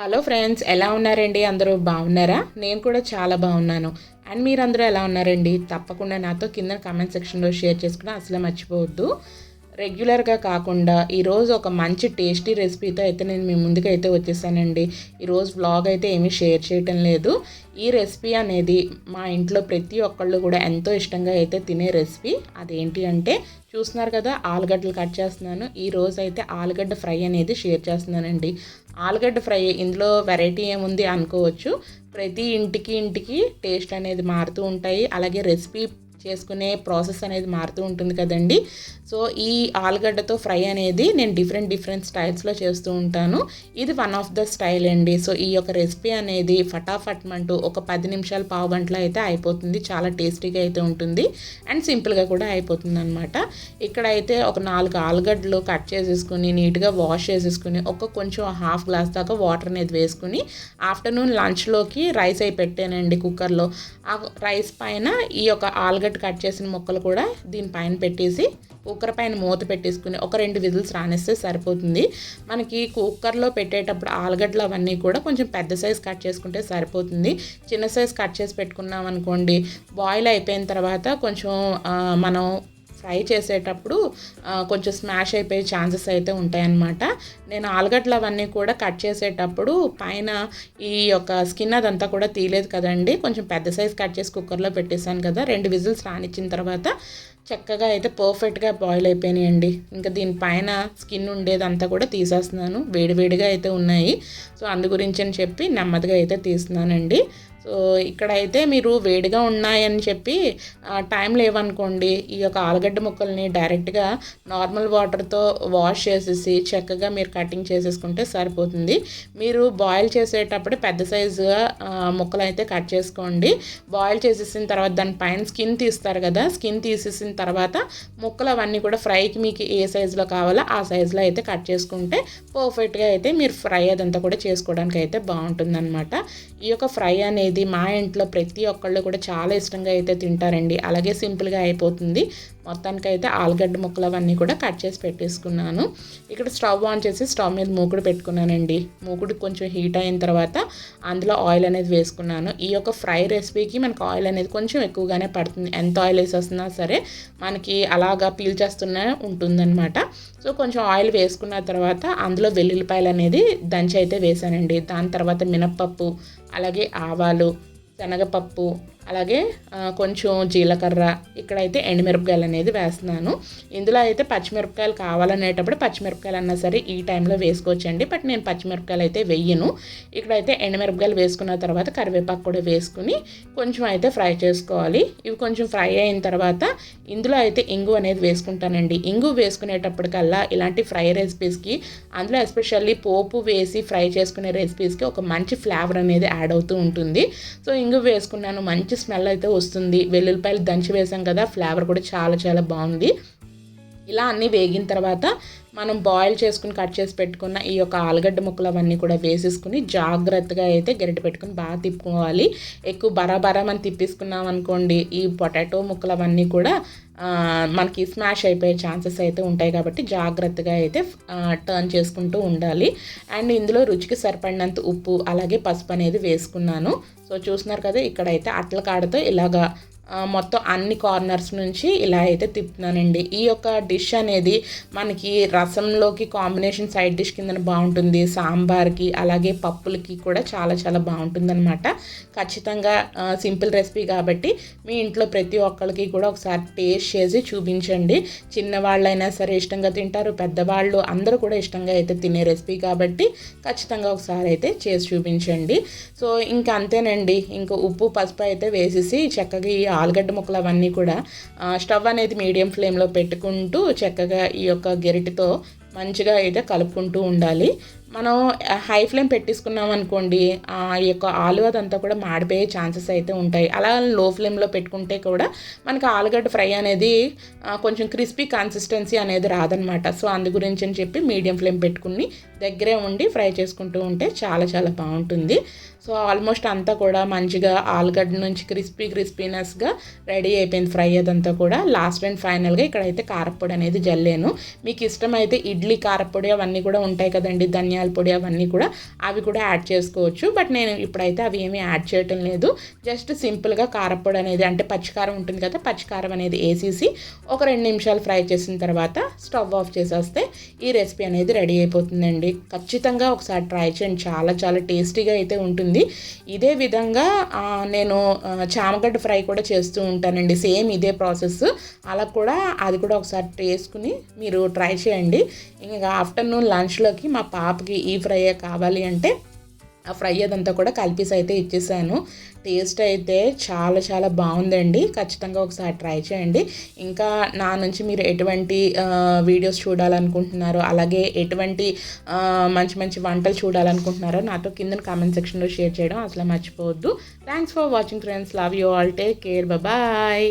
Hello friends ఎలా ఉన్నారండి? అందరూ బాగున్నారా? నేను కూడా చాలా బాగున్నాను. అండ్ మీరందరూ ఎలా ఉన్నారండి? తప్పకుండా నాతో కింద కామెంట్ సెక్షన్లో షేర్ చేసుకుని అసలు మర్చిపోవద్దు. రెగ్యులర్గా కాకుండా ఈరోజు ఒక మంచి టేస్టీ రెసిపీతో అయితే నేను మీ ముందుకు అయితే వచ్చేసానండి. ఈరోజు వ్లాగ్ అయితే ఏమీ షేర్ చేయటం లేదు. ఈ రెసిపీ అనేది మా ఇంట్లో ప్రతి ఒక్కళ్ళు కూడా ఎంతో ఇష్టంగా అయితే తినే రెసిపీ. అదేంటి అంటే చూస్తున్నారు కదా ఆలుగడ్డలు కట్ చేస్తున్నాను. ఈ రోజు అయితే ఆలుగడ్డ ఫ్రై అనేది షేర్ చేస్తున్నానండి. ఆలుగడ్డ ఫ్రై ఇందులో వెరైటీ ఏముంది అనుకోవచ్చు. ప్రతి ఇంటికి ఇంటికి టేస్ట్ అనేది మారుతూ ఉంటాయి. అలాగే రెసిపీ చేసుకునే ప్రాసెస్ అనేది మారుతూ ఉంటుంది కదండి. సో ఈ ఆలుగడ్డతో ఫ్రై అనేది నేను డిఫరెంట్ డిఫరెంట్ స్టైల్స్లో చేస్తూ ఉంటాను. ఇది వన్ ఆఫ్ ద స్టైల్ అండి. సో ఈ యొక్క రెసిపీ అనేది ఫటాఫట్ అంటూ ఒక పది నిమిషాలు పావు గంటలో అయితే అయిపోతుంది. చాలా టేస్టీగా అయితే ఉంటుంది. అండ్ సింపుల్గా కూడా అయిపోతుంది అనమాట ఇక్కడైతే ఒక నాలుగు ఆలుగడ్డలు కట్ చేసేసుకుని నీట్గా వాష్ చేసేసుకుని ఒక కొంచెం హాఫ్ గ్లాస్ దాకా వాటర్ అనేది వేసుకుని ఆఫ్టర్నూన్ లంచ్లోకి రైస్ అయి పెట్టానండి కుక్కర్లో. ఆ రైస్ పైన ఈ యొక్క ఆలుగడ్డ కట్ చేసిన ముక్కలు కూడా దీని పైన పెట్టేసి కుక్కర్ పైన మూత పెట్టేసుకుని ఒక రెండు విజిల్స్ రానిస్తే సరిపోతుంది. మనకి కుక్కర్లో పెట్టేటప్పుడు ఆలుగడ్డలు అవన్నీ కూడా కొంచెం పెద్ద సైజ్ కట్ చేసుకుంటే సరిపోతుంది. చిన్న సైజ్ కట్ చేసి పెట్టుకున్నాం అనుకోండి బాయిల్ అయిపోయిన తర్వాత కొంచెం మనం ఫ్రై చేసేటప్పుడు కొంచెం స్మాష్ అయిపోయే ఛాన్సెస్ అయితే ఉంటాయన్నమాట. నేను ఆలుగడ్డలు అవన్నీ కూడా కట్ చేసేటప్పుడు పైన ఈ యొక్క స్కిన్ అదంతా కూడా తీయలేదు కదండి. కొంచెం పెద్ద సైజ్ కట్ చేసి కుక్కర్లో పెట్టేశాను కదా. రెండు విజిల్స్ రానిచ్చిన తర్వాత చక్కగా అయితే పర్ఫెక్ట్గా బాయిల్ అయిపోయినాయండి. ఇంకా దీనిపైన స్కిన్ ఉండేదంతా కూడా తీసేస్తున్నాను. వేడివేడిగా అయితే ఉన్నాయి. సో అందు గురించి అని చెప్పి నెమ్మదిగా అయితే తీస్తున్నానండి. సో ఇక్కడైతే మీరు వేడిగా ఉన్నాయని చెప్పి టైం లేవనుకోండి ఈ యొక్క ఆలుగడ్డ ముక్కల్ని డైరెక్ట్గా నార్మల్ వాటర్తో వాష్ చేసేసి చక్కగా మీరు కటింగ్ చేసేసుకుంటే సరిపోతుంది. మీరు బాయిల్ చేసేటప్పుడు పెద్ద సైజుగా ముక్కలు అయితే కట్ చేసుకోండి. బాయిల్ చేసేసిన తర్వాత దాని పైన స్కిన్ తీస్తారు కదా స్కిన్ తీసేసిన తర్వాత ముక్కలు అవన్నీ కూడా ఫ్రైకి మీకు ఏ సైజులో కావాలో ఆ సైజులో అయితే కట్ చేసుకుంటే పర్ఫెక్ట్గా అయితే మీరు ఫ్రై అదంతా కూడా చేసుకోవడానికి అయితే బాగుంటుందన్నమాట. ఈ యొక్క ఫ్రై అనేది మా ఇంట్లో ప్రతి ఒక్కళ్ళు కూడా చాలా ఇష్టంగా అయితే తింటారండి. అలాగే సింపుల్గా అయిపోతుంది. మొత్తానికి అయితే ఆలుగడ్డ ముక్కలు అవన్నీ కూడా కట్ చేసి పెట్టేసుకున్నాను. ఇక్కడ స్టవ్ ఆన్ చేసి స్టవ్ మీద మూకుడు పెట్టుకున్నానండి. మూకుడు కొంచెం హీట్ అయిన తర్వాత అందులో ఆయిల్ అనేది వేసుకున్నాను. ఈ యొక్క ఫ్రై రెసిపీకి మనకు ఆయిల్ అనేది కొంచెం ఎక్కువగానే పడుతుంది. ఎంత ఆయిల్ వేసేస్తున్నా సరే మనకి అలాగా పీల్చేస్తూనే ఉంటుందన్నమాట. సో కొంచెం ఆయిల్ వేసుకున్న తర్వాత అందులో వెల్లుల్లిపాయలు అనేది దంచి అయితే వేసానండి. దాని తర్వాత మినప్పప్పు అలాగే ఆవాలు శనగపప్పు అలాగే కొంచెం జీలకర్ర ఇక్కడైతే ఎండుమిరపకాయలు అనేది వేస్తున్నాను. ఇందులో అయితే పచ్చిమిరపకాయలు కావాలనేటప్పుడు పచ్చిమిరపకాయలు అన్నా సరే ఈ టైంలో వేసుకోవచ్చండి. బట్ నేను పచ్చిమిరపకాయలు అయితే వెయ్యను ఇక్కడైతే ఎండుమిరపకాయలు వేసుకున్న తర్వాత కరివేపాకు కూడా వేసుకుని కొంచెం అయితే ఫ్రై చేసుకోవాలి. ఇవి కొంచెం ఫ్రై అయిన తర్వాత ఇందులో అయితే ఇంగు అనేది వేసుకుంటానండి. ఇంగు వేసుకునేటప్పటికల్లా ఇలాంటి ఫ్రై రెసిపీస్కి అందులో ఎస్పెషల్లీ పోపు వేసి ఫ్రై చేసుకునే రెసిపీస్కి ఒక మంచి ఫ్లేవర్ అనేది యాడ్ అవుతూ ఉంటుంది. సో ఇంగు వేసుకున్నాను మంచి స్మెల్ అయితే వస్తుంది. వెల్లుల్లిపాయలు దంచి వేసాం కదా ఫ్లేవర్ కూడా చాలా చాలా బాగుంది. ఇలా అన్నీ వేగిన తర్వాత మనం బాయిల్ చేసుకుని కట్ చేసి పెట్టుకున్న ఈ యొక్క ఆలుగడ్డ ముక్కలు అవన్నీ కూడా వేసేసుకుని జాగ్రత్తగా అయితే గరిటె పెట్టుకుని బాగా తిప్పుకోవాలి. ఎక్కువ బరాబరా మనం తిప్పేసుకున్నాం అనుకోండి ఈ పొటాటో ముక్కలు అవన్నీ కూడా మనకి స్మాష్ అయిపోయే ఛాన్సెస్ అయితే ఉంటాయి కాబట్టి జాగ్రత్తగా అయితే టర్న్ చేసుకుంటూ ఉండాలి. అండ్ ఇందులో రుచికి సరిపడినంత ఉప్పు అలాగే పసుపు అనేది వేసుకున్నాను. సో చూస్తున్నారు కదా ఇక్కడైతే అట్ల కాడతో ఇలాగా మొత్తం అన్ని కార్నర్స్ నుంచి ఇలా అయితే తిప్పుతున్నానండి. ఈ యొక్క డిష్ అనేది మనకి రసంలోకి కాంబినేషన్ సైడ్ డిష్ కింద బాగుంటుంది. సాంబార్కి అలాగే పప్పులకి కూడా చాలా చాలా బాగుంటుందన్నమాట. ఖచ్చితంగా సింపుల్ రెసిపీ కాబట్టి మీ ఇంట్లో ప్రతి ఒక్కరికి కూడా ఒకసారి టేస్ట్ చేసి చూపించండి. చిన్నవాళ్ళైనా సరే ఇష్టంగా తింటారు పెద్దవాళ్ళు అందరూ కూడా ఇష్టంగా అయితే తినే రెసిపీ కాబట్టి ఖచ్చితంగా ఒకసారి అయితే చేసి చూపించండి. సో ఇంకా అంతేనండి. ఇంకా ఉప్పు పసుపు అయితే వేసేసి చక్కగా ఈ ఆలుగడ్డ ముక్కలు అవన్నీ కూడా స్టవ్ అనేది మీడియం ఫ్లేమ్లో పెట్టుకుంటూ చక్కగా ఈ యొక్క గెరిటితో మంచిగా అయితే కలుపుకుంటూ ఉండాలి. మనం హై ఫ్లేమ్ పెట్టేసుకున్నాం అనుకోండి ఆ యొక్క ఆలు అదంతా కూడా మాడిపోయే ఛాన్సెస్ అయితే ఉంటాయి. అలా లో ఫ్లేమ్లో పెట్టుకుంటే కూడా మనకి ఆలుగడ్డ ఫ్రై అనేది కొంచెం క్రిస్పీ కన్సిస్టెన్సీ అనేది రాదనమాట. సో అందు గురించి అని చెప్పి మీడియం ఫ్లేమ్ పెట్టుకుని దగ్గరే ఉండి ఫ్రై చేసుకుంటూ ఉంటే చాలా చాలా బాగుంటుంది. సో ఆల్మోస్ట్ అంతా కూడా మంచిగా ఆలుగడ్డ నుంచి క్రిస్పీ క్రిస్పీనెస్గా రెడీ అయిపోయింది ఫ్రై అదంతా కూడా. లాస్ట్ అండ్ ఫైనల్గా ఇక్కడైతే కారపొడి అనేది జల్లాను. మీకు ఇష్టమైతే ఇడ్లీ కారపొడి అవన్నీ కూడా ఉంటాయి కదండి ధనియాల ధనియాల పొడి అవన్నీ కూడా అవి కూడా యాడ్ చేసుకోవచ్చు. బట్ నేను ఇప్పుడైతే అవి ఏమీ యాడ్ చేయటం లేదు. జస్ట్ సింపుల్గా కారపొడి అనేది అంటే పచ్చికారం ఉంటుంది కదా పచ్చికారం అనేది వేసేసి ఒక రెండు నిమిషాలు ఫ్రై చేసిన తర్వాత స్టవ్ ఆఫ్ చేసేస్తే ఈ రెసిపీ అనేది రెడీ అయిపోతుందండి. ఖచ్చితంగా ఒకసారి ట్రై చేయండి. చాలా చాలా టేస్టీగా అయితే ఉంటుంది. ఇదే విధంగా నేను చామగడ్డ ఫ్రై కూడా చేస్తూ ఉంటానండి. సేమ్ ఇదే ప్రాసెస్. అలా కూడా అది కూడా ఒకసారి వేసుకుని మీరు ట్రై చేయండి. ఇంకా ఆఫ్టర్నూన్ లంచ్లోకి మా పాపకి ఈ ఫ్రై కావాలి అంటే ఆ ఫ్రై అదంతా కూడా కలిపేసి అయితే ఇచ్చేసాను. టేస్ట్ అయితే చాలా చాలా బాగుందండి. ఖచ్చితంగా ఒకసారి ట్రై చేయండి. ఇంకా నా నుంచి మీరు ఎటువంటి వీడియోస్ చూడాలనుకుంటున్నారో అలాగే ఎటువంటి మంచి మంచి వంటలు చూడాలనుకుంటున్నారో నాతో కింద కామెంట్ సెక్షన్లో షేర్ చేయడం అసలు మర్చిపోవద్దు. Thanks for watching friends love you all take care bye